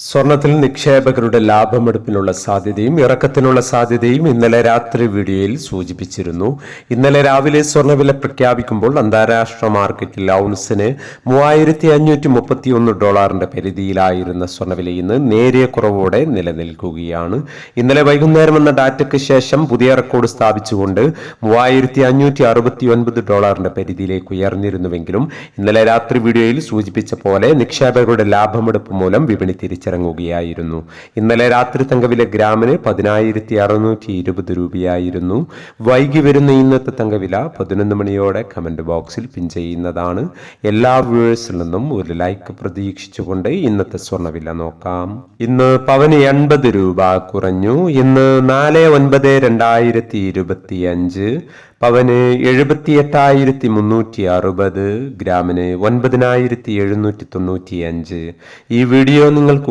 സ്വർണത്തിൽ നിക്ഷേപകരുടെ ലാഭമെടുപ്പിനുള്ള സാധ്യതയും ഇറക്കത്തിനുള്ള സാധ്യതയും ഇന്നലെ രാത്രി വീഡിയോയിൽ സൂചിപ്പിച്ചിരുന്നു. ഇന്നലെ രാവിലെ സ്വർണവില പ്രഖ്യാപിക്കുമ്പോൾ അന്താരാഷ്ട്ര മാർക്കറ്റിൽ ഔൺസിന് മൂവായിരത്തി അഞ്ഞൂറ്റി മുപ്പത്തിയൊന്ന് ഡോളറിന്റെ പരിധിയിലായിരുന്ന സ്വർണവില ഇന്ന് നേരിയ കുറവോടെ നിലനിൽക്കുകയാണ്. ഇന്നലെ വൈകുന്നേരം വന്ന ഡാറ്റയ്ക്ക് ശേഷം പുതിയ റെക്കോർഡ് സ്ഥാപിച്ചുകൊണ്ട് മൂവായിരത്തി അഞ്ഞൂറ്റി അറുപത്തി ഒൻപത് ഡോളറിന്റെ പരിധിയിലേക്ക് ഉയർന്നിരുന്നുവെങ്കിലും ഇന്നലെ രാത്രി വീഡിയോയിൽ സൂചിപ്പിച്ച പോലെ നിക്ഷേപകരുടെ ലാഭമെടുപ്പ് മൂലം വിപണി തിരിച്ചിറങ്ങുകയായിരുന്നു ഇന്നലെ രാത്രി തങ്കവിലെ ഗ്രാമിന് പതിനായിരത്തി അറുന്നൂറ്റി ഇരുപത് രൂപയായിരുന്നു. വൈകി വരുന്ന ഇന്നത്തെ തങ്കവില പതിനൊന്ന് മണിയോടെ കമന്റ് ബോക്സിൽ പിൻ ചെയ്യുന്നതാണ്. എല്ലാ വ്യൂവേഴ്സിൽ നിന്നും ഒരു ലൈക്ക് പ്രതീക്ഷിച്ചുകൊണ്ട് ഇന്നത്തെ സ്വർണവില നോക്കാം. ഇന്ന് പവന് എൺപത് രൂപ കുറഞ്ഞു. ഇന്ന് നാല് ഒൻപത് രണ്ടായിരത്തി ഇരുപത്തി അഞ്ച് പവന് എഴുപത്തി എട്ടായിരത്തി മുന്നൂറ്റി അറുപത് ഗ്രാമിന് ഒൻപതിനായിരത്തി എഴുന്നൂറ്റി തൊണ്ണൂറ്റി അഞ്ച് ഈ വീഡിയോ നിങ്ങൾക്ക്